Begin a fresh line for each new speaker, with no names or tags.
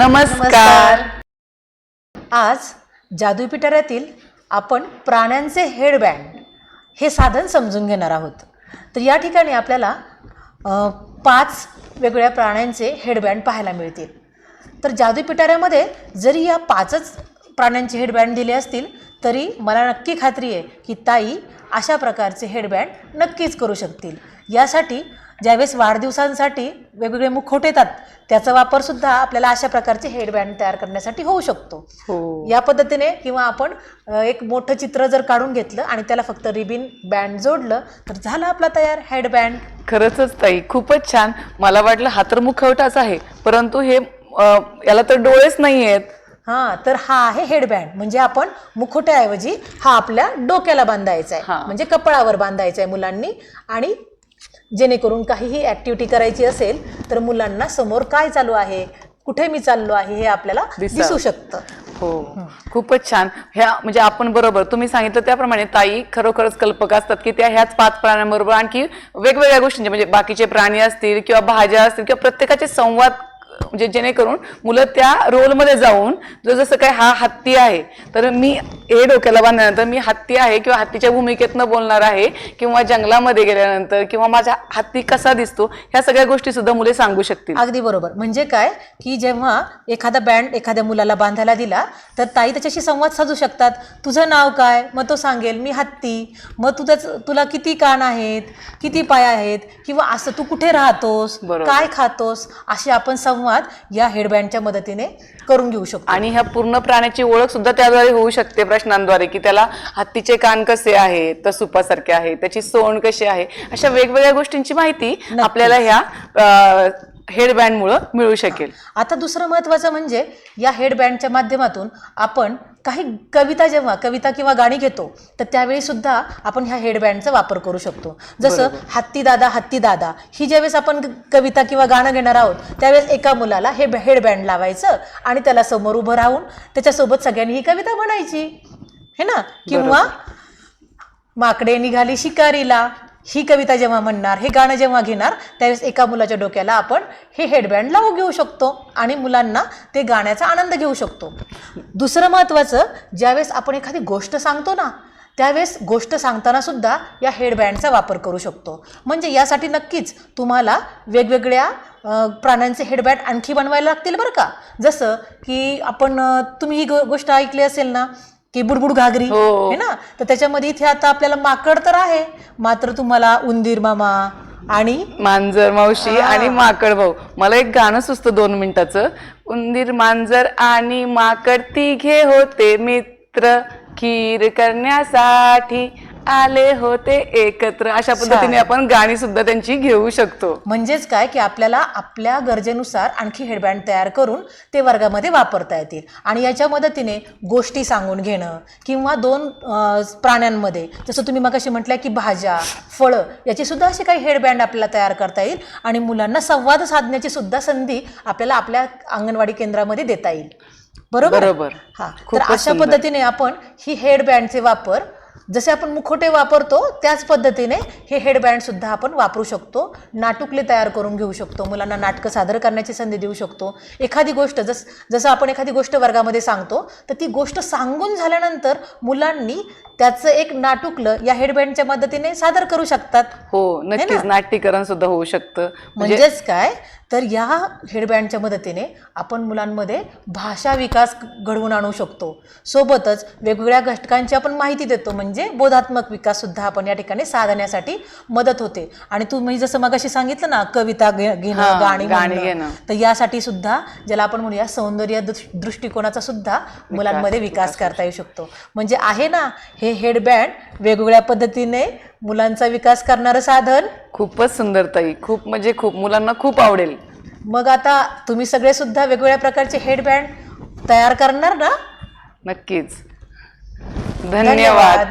नमस्कार.
आज जादू पिटाऱ्यातील आपण प्राण्यांचे हेडबँड हे साधन समजून घेणार आहोत. तर या ठिकाणी आपल्याला पाच वेगवेगळ्या प्राण्यांचे हेडबँड पाहायला मिळतील. तर जादू पिटाऱ्यामध्ये जरी या पाचच प्राण्यांचे हेडबँड दिले असतील तरी मला नक्की खात्री आहे की ताई अशा प्रकारचे हेडबँड नक्कीच करू शकतील. यासाठी ज्यावेळेस वाढदिवसांसाठी वेगवेगळे मुखवटे येतात त्याचा वापरसुद्धा आपल्याला अशा प्रकारचे हेडबँड तयार करण्यासाठी होऊ शकतो.
हो.
या पद्धतीने किंवा आपण एक मोठं चित्र जर काढून घेतलं आणि त्याला फक्त रिबिन बँड जोडलं तर झाला आपला तयार हेडबँड
खरंच ताई खूपच छान. मला वाटलं हा तर मुखवटाच आहे परंतु हे अं, याला तर डोळेच नाही आहेत
हा तर हा आहे हेडबँड म्हणजे आपण मुखोट्याऐवजी हा आपल्या डोक्याला बांधायचा
हा.
आहे म्हणजे कपाळावर बांधायचा आहे मुलांनी. आणि जेणेकरून काहीही ऍक्टिव्हिटी करायची असेल तर मुलांना समोर काय चालू आहे कुठे मी चाललो आहे हे आपल्याला. दिसू शकतं.
हो. खूपच छान. ह्या म्हणजे आपण बरोबर तुम्ही सांगितलं त्याप्रमाणे ताई खरोखरच कल्पक असतात की त्या ह्याच पाच प्राण्यांबरोबर आणखी वेगवेगळ्या गोष्टींचे म्हणजे बाकीचे प्राणी असतील किंवा भाज्या असतील किंवा प्रत्येकाचे संवाद म्हणजे जेणेकरून मुलं त्या रोलमध्ये जाऊन जो जसं काय हा हत्ती आहे तर मी हे डोक्याला बांधल्यानंतर मी हत्ती आहे किंवा हत्तीच्या भूमिकेतनं बोलणार आहे किंवा जंगलामध्ये गेल्यानंतर किंवा माझा हत्ती कसा दिसतो ह्या सगळ्या गोष्टी सुद्धा मुले सांगू शकतील.
अगदी बरोबर. म्हणजे काय? की जेव्हा एखादा बँड एखाद्या मुलाला बांधायला दिला तर ताई त्याच्याशी संवाद साधू शकतात. तुझं नाव काय? मग तो सांगेल मी हत्ती. मग तुझं तुला किती कान आहेत किती पाय आहेत किंवा असं तू कुठे राहतोस. काय खातोस असे आपण संवाद या हेडबँडच्या मदतीने करून घेऊ शकतो.
आणि ह्या पूर्ण प्राण्याची ओळख सुद्धा त्याद्वारे होऊ शकते प्रश्नांद्वारे की त्याला हत्तीचे कान कसे आहेत तर सुपासारखे आहे त्याची सोंड कशी आहे अशा वेगवेगळ्या गोष्टींची माहिती आपल्याला ह्या हेडबँड मुळे मिळू शकेल
आता दुसरं महत्त्वाचं म्हणजे या हेडबँडच्या माध्यमातून आपण काही कविता जेव्हा कविता किंवा गाणी घेतो तर त्यावेळी सुद्धा आपण ह्या हेडबँडचा वापर करू शकतो. जसं हत्ती दादा हत्ती दादा ही ज्यावेळेस आपण कविता किंवा गाणं घेणार आहोत त्यावेळेस एका मुलाला हे हेडबँड लावायचं आणि त्याला समोर उभं राहून त्याच्यासोबत सगळ्यांनी ही कविता म्हणायची. हे ना? किंवा माकडे निघाली शिकारीला ही कविता जेव्हा म्हणणार हे गाणं जेव्हा घेणार त्यावेळेस एका मुलाच्या डोक्याला आपण हे हेडबँड लावू घेऊ शकतो आणि मुलांना ते गाण्याचा आनंद घेऊ शकतो. दुसरं महत्त्वाचं ज्यावेळेस आपण एखादी गोष्ट सांगतो ना त्यावेळेस गोष्ट सांगताना सुद्धा या हेडबँडचा वापर करू शकतो. म्हणजे यासाठी नक्कीच तुम्हाला वेगवेगळ्या प्राण्यांचे हेडबँड आणखी बनवायला लागतील बरं का? जसं की आपण तुम्ही ही गो- गोष्ट ऐकली असेल ना की बुडबुड घागरी
हो.
है ना? तर त्याच्यामध्ये इथे आता आपल्याला माकड तर आहे मात्र तुम्हाला उंदीर मामा आणि
मांजर मावशी आणि माकड भाऊ. मला एक गाणं सुचतं दोन मिनिटाचं. उंदीर मांजर आणि माकड तिघे होते मित्र. खीर करण्यासाठी आले होते एकत्र. अशा पद्धतीने आपण गाणी सुद्धा त्यांची घेऊ शकतो.
म्हणजेच काय की आपल्याला आपल्या गरजेनुसार आणखी हेडबँड तयार करून ते वर्गामध्ये वापरता येतील. आणि याच्या मदतीने गोष्टी सांगून घेणं किंवा दोन प्राण्यांमध्ये जसं तुम्ही मगाशी म्हटलं की भाज्या फळं याची सुद्धा अशी काही हेडबँड आपल्याला तयार करता येईल आणि मुलांना संवाद साधण्याची सुद्धा संधी आपल्याला आपल्या अंगणवाडी केंद्रामध्ये देता येईल. बरोबर?
बरोबर.
हा. तर अशा. पद्धतीने आपण ही हेडबँडचे वापर जसे आपण मुखोटे वापरतो त्याच पद्धतीने हे हेडबँड सुद्धा आपण वापरू शकतो. नाटुकले तयार करून घेऊ शकतो. मुलांना नाटकं सादर करण्याची संधी देऊ शकतो. एखादी गोष्ट जस जसं आपण एखादी गोष्ट वर्गामध्ये सांगतो तर ती गोष्ट सांगून झाल्यानंतर मुलांनी त्याचं एक नाटुकलं या हेडबँडच्या मदतीने सादर करू शकतात.
हो नक्कीच. नाट्यकरण सुद्धा होऊ शकतं. म्हणजे
म्हणजेच काय? तर या हेडबँडच्या मदतीने आपण मुलांमध्ये भाषा विकास घडवून आणू शकतो. सोबतच वेगवेगळ्या घटकांची आपण माहिती देतो. म्हणजे बोधात्मक विकास सुद्धा आपण या ठिकाणी साधण्यासाठी मदत होते. आणि तुम्ही जसं मगाशी सांगितलं ना कविता घेणं गाणी
घेणं.
तर यासाठी सुद्धा ज्याला आपण म्हणूया सौंदर्य दृष- दृष्टिकोनाचा सुद्धा मुलांमध्ये विकास करता येऊ शकतो. म्हणजे आहे ना हे हेडबँड वेगवेगळ्या पद्धतीने मुलांचा विकास करणारं साधन.
खूपच सुंदर ताई. खूप म्हणजे खूप मुलांना खूप आवडेल.
मग आता तुम्ही सगळे सुद्धा वेगवेगळ्या प्रकारचे हेडबँड तयार करणार ना?
नक्कीच. धन्यवाद.